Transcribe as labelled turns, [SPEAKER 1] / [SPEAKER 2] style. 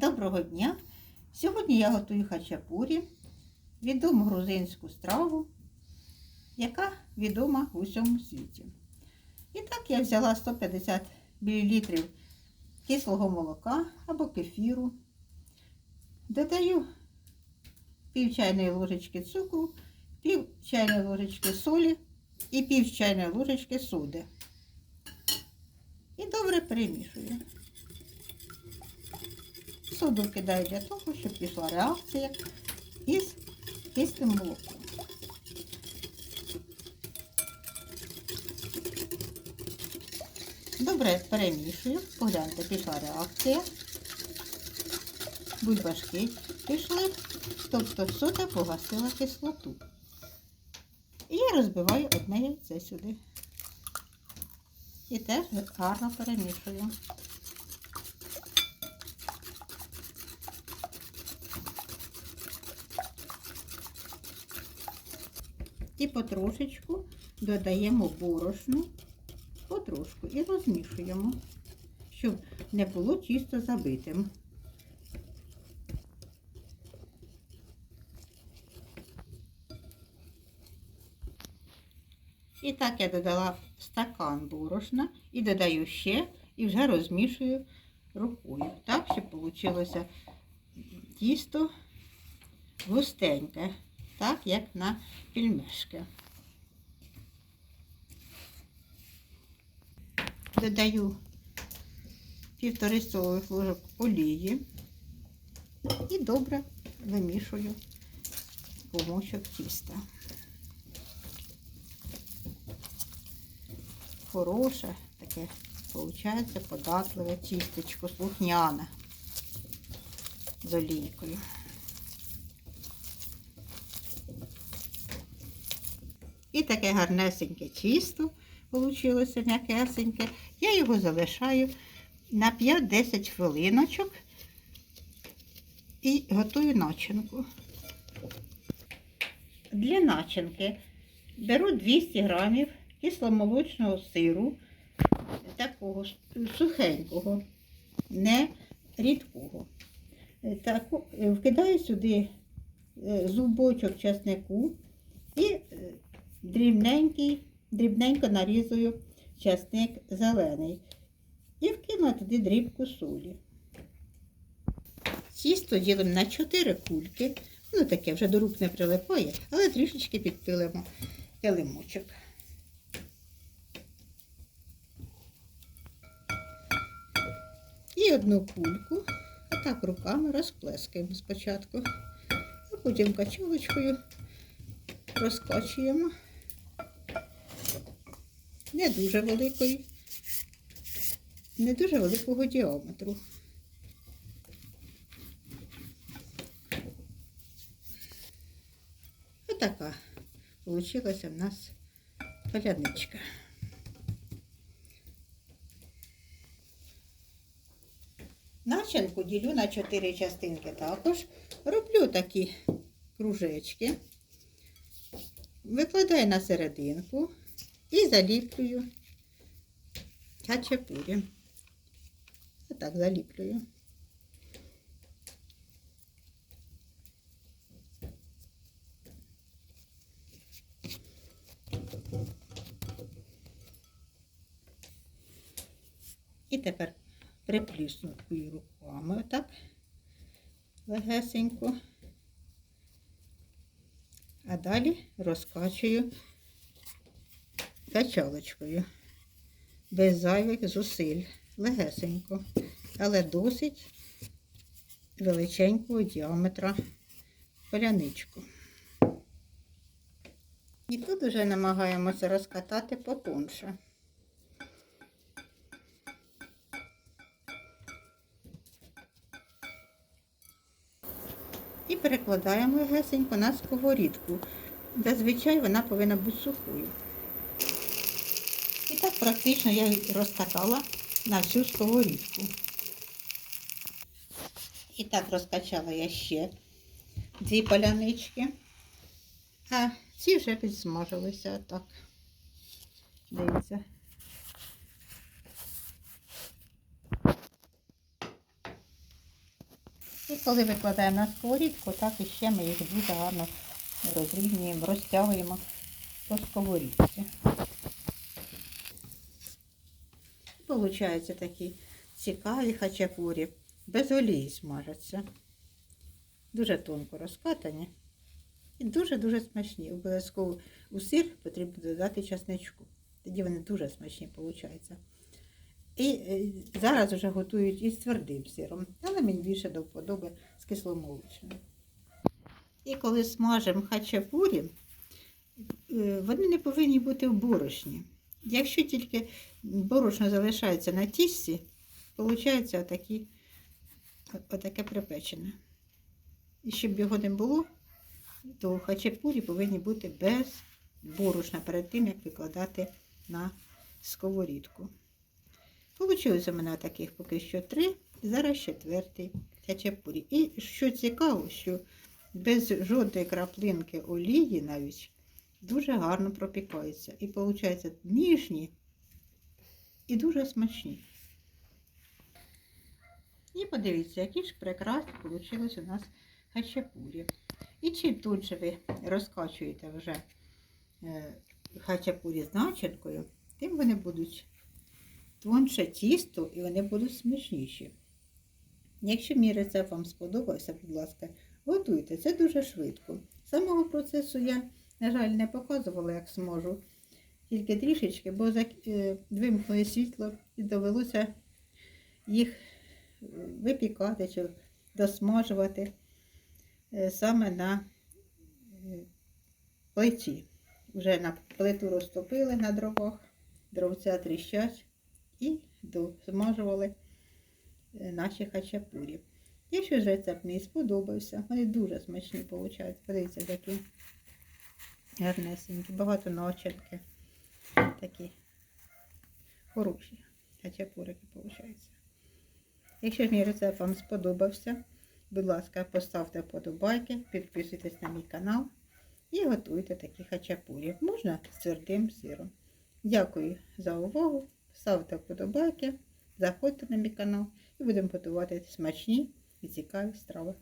[SPEAKER 1] Доброго дня! Сьогодні я готую хачапурі, відому грузинську страву, яка відома в усьому світі. І так я взяла 150 мл кислого молока або кефіру, додаю пів чайної ложечки цукру, пів чайної ложечки солі і пів чайної ложечки соди. І добре перемішую. Соду кидаю для того, щоб пішла реакція із кислим молоком. Добре перемішую, погляньте, пішла реакція. Бульбашки пішли, тобто сода погасила кислоту. І я розбиваю одне яйце сюди. І теж гарно перемішую. І потрошечку додаємо борошно, потрошку і розмішуємо, щоб не було чисто забитим. І так я додала стакан борошна і додаю ще і вже розмішую рукою, так, щоб вийшло тісто густеньке, так, як на пельмешки. Додаю півтори столових ложок олії і добре вимішую комочок тіста. Хороше таке, виходить, податливе тістечко, слухняне з олійкою. І таке гарнесеньке тісто вийшло м'якесеньке. Я його залишаю на 5-10 хвилиночок і готую начинку. Для начинки беру 200 грамів кисломолочного сиру, такого сухенького, не рідкого. Таку, вкидаю сюди е, зубочок часнику і е, дрібненький, дрібненько нарізую часник зелений. І вкину туди дрібку солі. Тісто ділимо на 4 кульки. Ну таке вже до рук не прилипає, але трішечки підпилимо килимочок. І одну кульку отак руками розплескаємо спочатку, а потім качалочкою розкачуємо. Не дуже великої, не дуже великого діаметру. Отака вийшла в нас поляничка. Начинку ділю на чотири частинки також. Роблю такі кружечки, викладаю на серединку і заліплюю хачапурі. Отак заліплюю. І тепер приплюснутою руками отак легесенько. А далі розкачую качалочкою, без зайвих зусиль, легесенько, але досить величенького діаметра поляничку. І тут вже намагаємося розкатати потонше. І перекладаємо легесенько на сковорідку. Зазвичай вона повинна бути сухою. Так практично я розкатала на всю сковорідку. І так розкачала я ще дві полянички. А ці вже підсмажилися отак. Дивіться. І коли викладаємо на сковорідку, так і ще ми їх дуже гарно розрівнюємо, розтягуємо по сковорідці. Получаються такі цікаві хачапурі. Без олії смажаться. Дуже тонко розкатані. І дуже-дуже смачні. Обов'язково у сир потрібно додати часничку. Тоді вони дуже смачні получаються. І е, зараз вже готують із твердим сиром, але мені більше до вподоби з кисломолочним. І коли смажимо хачапурі, е, вони не повинні бути в борошні. Якщо тільки борошно залишається на тісті, виходить отакі, отаке припечене. І щоб його не було, то хачапурі повинні бути без борошна перед тим, як викладати на сковорідку. Получилось у мене таких поки що три, зараз четвертий хачапурі. І що цікаво, що без жодної краплинки олії навіть дуже гарно пропікаються. І виходить ніжні і дуже смачні. І подивіться, які ж прекрасні вийшли у нас хачапурі. І чим тут же ви розкачуєте вже е, хачапурі з начинкою, тим вони будуть тонше тісто і вони будуть смачніші. Якщо мій рецепт вам сподобався, будь ласка, готуйте. Це дуже швидко. Самого процесу я, на жаль, не показувала, як зможу. Тільки трішечки, бо е, вимкнули світло і довелося їх випікати чи досмажувати е, саме на е, плиті. Вже на плиту розтопили на дровах, дровця тріщать і досмажували наші хачапурі. Якщо рецепт мені сподобався, вони дуже смачні виходять. Подивіться, такі гарнесенькі, багато начинки. Такі хороші хачапурики виходять. Якщо ж мій рецепт вам сподобався, будь ласка, поставте вподобайки, підписуйтесь на мій канал і готуйте такі хачапурі. Можна з твердим сиром. Дякую за увагу. Ставте вподобайки, заходьте на мій канал і будемо готувати смачні і цікаві страви.